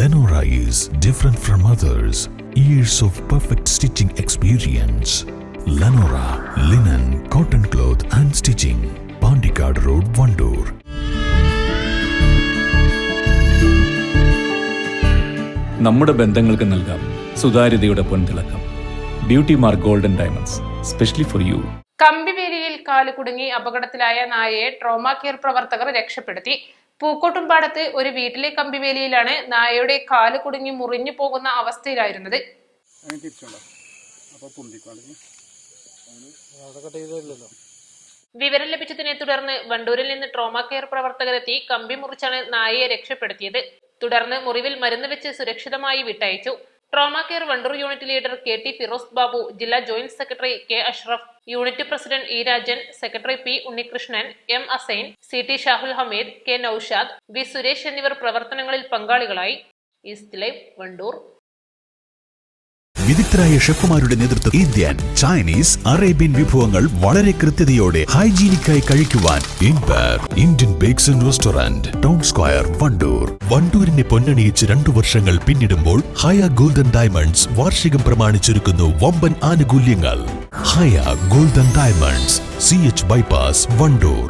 Lenora is different from others. Years of perfect stitching experience. Lenora linen, cotton cloth and stitching. Pandikad Road, Vandoor. നമ്മുടെ ബന്ധങ്ങൾക്ക് നൽകാം സുതാര്യതയുടെ പൊൻതിളക്കം beauty mark golden diamonds specially for you കമ്പിവേലിയിൽ കാൽ കുടുങ്ങി അപകടത്തിലായ നായയെ trauma care പ്രവർത്തകർ രക്ഷപ്പെടുത്തി പൂക്കോട്ടുംപാടത്ത് ഒരു വീട്ടിലെ കമ്പിവേലിയിലാണ് നായയുടെ കാൽ കുടുങ്ങി മുറിഞ്ഞു പോകുന്ന അവസ്ഥയിലായിരുന്നത്. വിവരം ലഭിച്ചതിനെ തുടർന്ന് വണ്ടൂരിൽ നിന്ന് ട്രോമ കെയർ പ്രവർത്തകരെത്തി കമ്പി മുറിച്ചാണ് നായയെ രക്ഷപ്പെടുത്തിയത്. തുടർന്ന് മുറിവിൽ മരുന്ന് വെച്ച് സുരക്ഷിതമായി വിട്ടയച്ചു. Trauma care Wandoor unit leader K T Firoz Babu ജില്ലാ joint secretary K Ashraf unit president E Rajan secretary P Unnikrishnan M Assain C T Shahul Hameed K Naushad V Suresh എന്നിവർ പ്രവർത്തനങ്ങളിൽ പങ്കാളികളായി. East live Wandoor. വിദഗ്ധരായ ഷെഫുമാരുടെ നേതൃത്വം Indian Chinese Arabian വിഭവങ്ങൾ വളരെ കൃത്യതയോടെ ഹൈജീനിക്കായി കഴിക്കുവാൻ Indian bakes and restaurant town square Wandoor. വണ്ടൂരിനെ പൊന്നണിയിച്ച് രണ്ടു വർഷങ്ങൾ പിന്നിടുമ്പോൾ ഹയ ഗോൾഡൻ ഡയമണ്ട്സ് വാർഷികം പ്രമാണിച്ചൊരുക്കുന്നു വമ്പൻ ആനുകൂല്യങ്ങൾ. Haya golden diamonds C H bypass Wandoor.